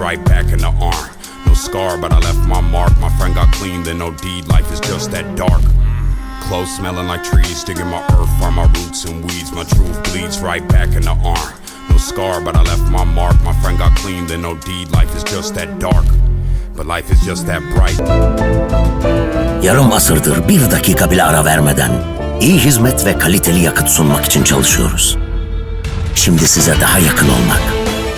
right back in the arm. No scar, but I left my mark. My friend got clean, then no deed. Life is just that dark. Clothes smelling like trees, digging my earth, find my roots and weeds. My truth bleeds right back in the arm. No scar, but I left my mark. My friend got clean, then no deed. Life is just that dark. But life is just that bright. Yarım asırdır bir dakika bile ara vermeden iyi hizmet ve kaliteli yakıt sunmak için çalışıyoruz. Şimdi size daha yakın olmak,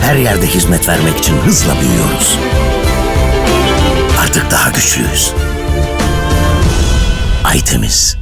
her yerde hizmet vermek için hızla büyüyoruz. Artık daha güçlüyüz. Aytemiz. It's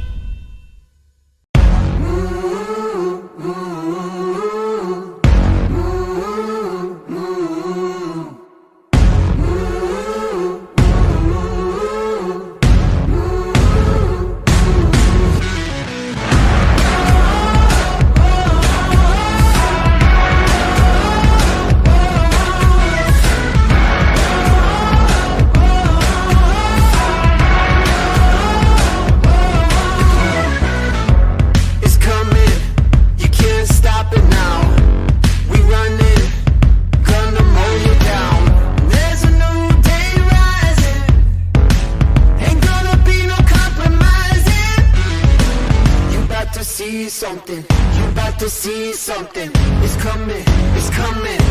to see something. It's coming, it's coming.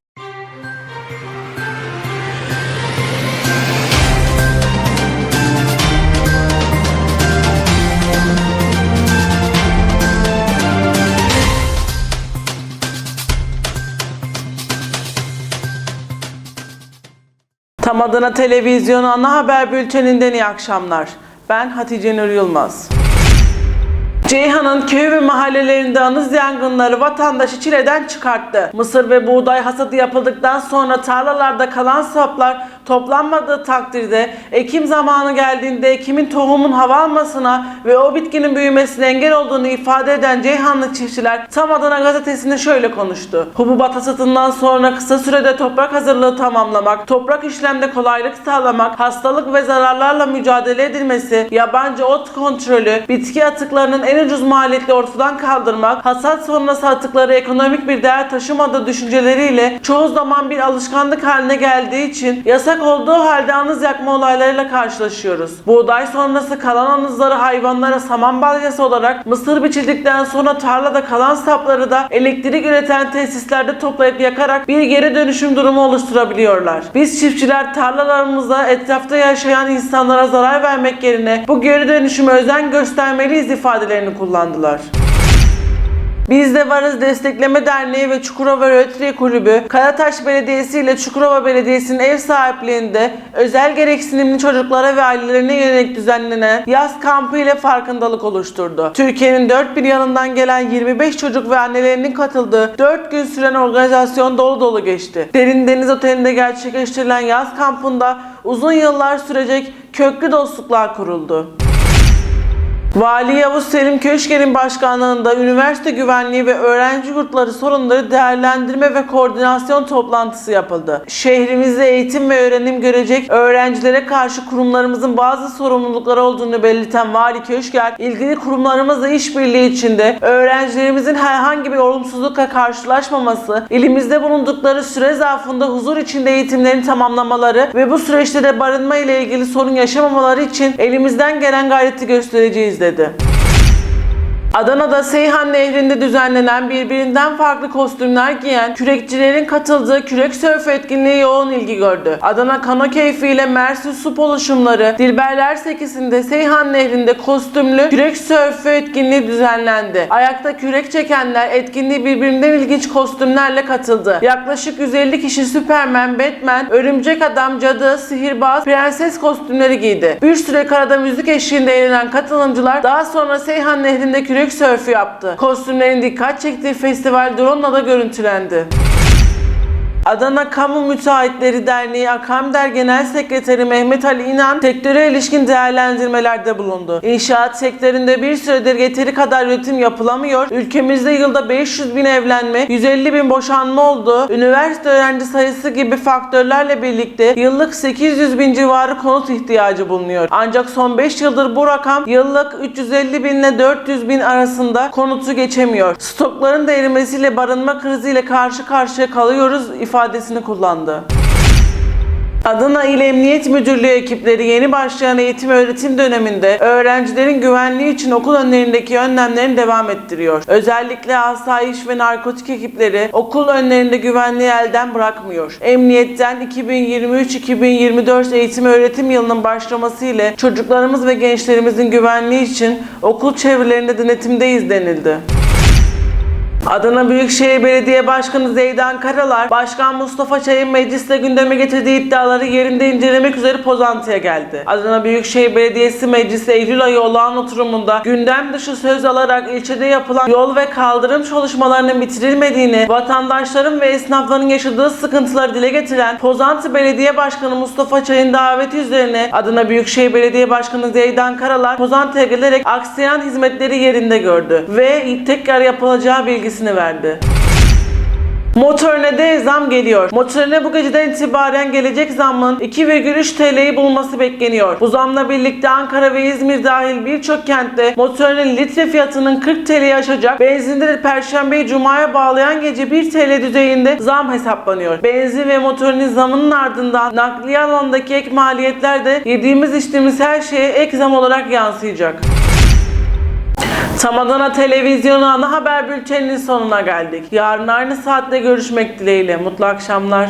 Adana Televizyonu ana haber bülteninden iyi akşamlar. Ben Hatice Nur Yılmaz. Ceyhan'ın köy ve mahallelerinde anız yangınları vatandaşı çileden çıkarttı. Mısır ve buğday hasadı yapıldıktan sonra tarlalarda kalan saplar toplanmadığı takdirde ekim zamanı geldiğinde ekimin tohumun hava almasına ve o bitkinin büyümesine engel olduğunu ifade eden Ceyhanlı çiftçiler Tam Adana gazetesinde şöyle konuştu. Hububat hasatından sonra kısa sürede toprak hazırlığı tamamlamak, toprak işlemde kolaylık sağlamak, hastalık ve zararlarla mücadele edilmesi, yabancı ot kontrolü, bitki atıklarının en ucuz maliyetli ortadan kaldırmak, hasat sonrası atıkları ekonomik bir değer taşımadığı düşünceleriyle çoğu zaman bir alışkanlık haline geldiği için yasak olduğu halde anız yakma olaylarıyla karşılaşıyoruz. Buğday sonrası kalan anızları hayvanlara saman balyası olarak mısır biçildikten sonra tarlada kalan sapları da elektrik üreten tesislerde toplayıp yakarak bir geri dönüşüm durumu oluşturabiliyorlar. Biz çiftçiler tarlalarımızda etrafta yaşayan insanlara zarar vermek yerine bu geri dönüşüme özen göstermeliyiz ifadelerini kullandılar. Biz de Varız Destekleme Derneği ve Çukurova Rotary Kulübü, Karataş Belediyesi ile Çukurova Belediyesi'nin ev sahipliğinde özel gereksinimli çocuklara ve ailelerine yönelik düzenlenen yaz kampı ile farkındalık oluşturdu. Türkiye'nin dört bir yanından gelen 25 çocuk ve annelerinin katıldığı 4 gün süren organizasyon dolu dolu geçti. Derin Deniz Oteli'nde gerçekleştirilen yaz kampında uzun yıllar sürecek köklü dostluklar kuruldu. Vali Yavuz Selim Köşker'in başkanlığında üniversite güvenliği ve öğrenci yurtları sorunları değerlendirme ve koordinasyon toplantısı yapıldı. Şehrimizde eğitim ve öğrenim görecek öğrencilere karşı kurumlarımızın bazı sorumlulukları olduğunu belirten Vali Köşker, ilgili kurumlarımızla işbirliği içinde öğrencilerimizin herhangi bir olumsuzlukla karşılaşmaması, ilimizde bulundukları süre zarfında huzur içinde eğitimlerini tamamlamaları ve bu süreçte de barınma ile ilgili sorun yaşamamaları için elimizden gelen gayreti göstereceğiz dedi. Adana'da Seyhan Nehri'nde düzenlenen birbirinden farklı kostümler giyen kürekçilerin katıldığı kürek sörf etkinliği yoğun ilgi gördü. Adana Kano Keyfi ile Mersin Su Oluşumları Dilberler Sekisi'nde Seyhan Nehri'nde kostümlü kürek sörfü etkinliği düzenlendi. Ayakta kürek çekenler etkinliği birbirinden ilginç kostümlerle katıldı. Yaklaşık 150 kişi Süpermen, Batman, Örümcek Adam, Cadı, Sihirbaz, Prenses kostümleri giydi. Bir süre karada müzik eşliğinde eğlenen katılımcılar daha sonra Seyhan Nehri'nde kürek sörfü yaptı. Kostümlerin dikkat çektiği festival drone'la da görüntülendi. Adana Kamu Müteahhitleri Derneği Akamder Genel Sekreteri Mehmet Ali İnan sektöre ilişkin değerlendirmelerde bulundu. İnşaat sektöründe bir süredir yeteri kadar üretim yapılamıyor. Ülkemizde yılda 500 bin evlenme, 150 bin boşanma oldu. Üniversite öğrenci sayısı gibi faktörlerle birlikte yıllık 800 bin civarı konut ihtiyacı bulunuyor. Ancak son 5 yıldır bu rakam yıllık 350 bin ile 400 bin arasında konutu geçemiyor. Stokların da erimesiyle barınma kriziyle karşı karşıya kalıyoruz ifadesini kullandı. Adana İl Emniyet Müdürlüğü ekipleri yeni başlayan eğitim öğretim döneminde öğrencilerin güvenliği için okul önlerindeki önlemlerini devam ettiriyor. Özellikle asayiş ve narkotik ekipleri okul önlerinde güvenliği elden bırakmıyor. Emniyetten 2023-2024 eğitim öğretim yılının başlaması ile çocuklarımız ve gençlerimizin güvenliği için okul çevrelerinde denetimdeyiz denildi. Adana Büyükşehir Belediye Başkanı Zeydan Karalar, Başkan Mustafa Çay'ın mecliste gündeme getirdiği iddiaları yerinde incelemek üzere Pozantı'ya geldi. Adana Büyükşehir Belediyesi Meclisi Eylül ayı olağan oturumunda gündem dışı söz alarak ilçede yapılan yol ve kaldırım çalışmalarının bitirilmediğini, vatandaşların ve esnafların yaşadığı sıkıntıları dile getiren Pozantı Belediye Başkanı Mustafa Çay'ın daveti üzerine Adana Büyükşehir Belediye Başkanı Zeydan Karalar Pozantı'ya gelerek aksayan hizmetleri yerinde gördü ve tekrar yapılacağı bilgisini verdi. Motorine de zam geliyor. Motorine bu geceden itibaren gelecek zammın 2,3 TL'yi bulması bekleniyor. Bu zamla birlikte Ankara ve İzmir dahil birçok kentte motorinin litre fiyatının 40 TL'yi aşacak. Benzinde de Perşembeyi Cuma'ya bağlayan gece 1 TL düzeyinde zam hesaplanıyor. Benzin ve motorinin zamının ardından nakliye alanındaki ek maliyetler de yediğimiz içtiğimiz her şeye ek zam olarak yansıyacak. Tam Adana Televizyonu ana haber bülteninin sonuna geldik. Yarın aynı saatte görüşmek dileğiyle. Mutlu akşamlar.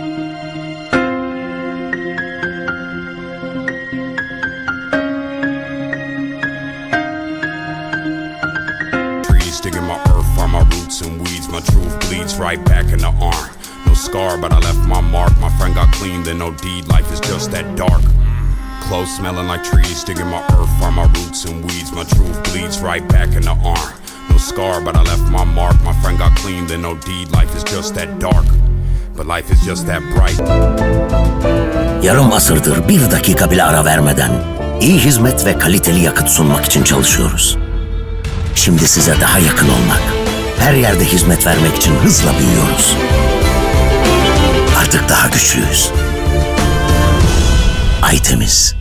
right back in the arm. No scar, but I left my mark. My friend got clean, then no deed. Life is just that dark. Clothes smelling like trees, digging my earth, find my roots and weeds. My truth bleeds right back in the arm. No scar, but I left my mark. My friend got clean, then no deed. Life is just that dark. But life is just that bright. Yarım asırdır bir dakika bile ara vermeden iyi hizmet ve kaliteli yakıt sunmak için çalışıyoruz. Şimdi size daha yakın olmak, her yerde hizmet vermek için hızla büyüyoruz. Artık daha güçlüyüz. Aytemiz. It's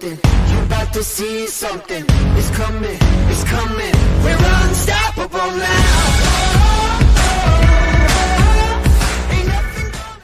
something. You about to see something. It's coming, it's coming. We're unstoppable.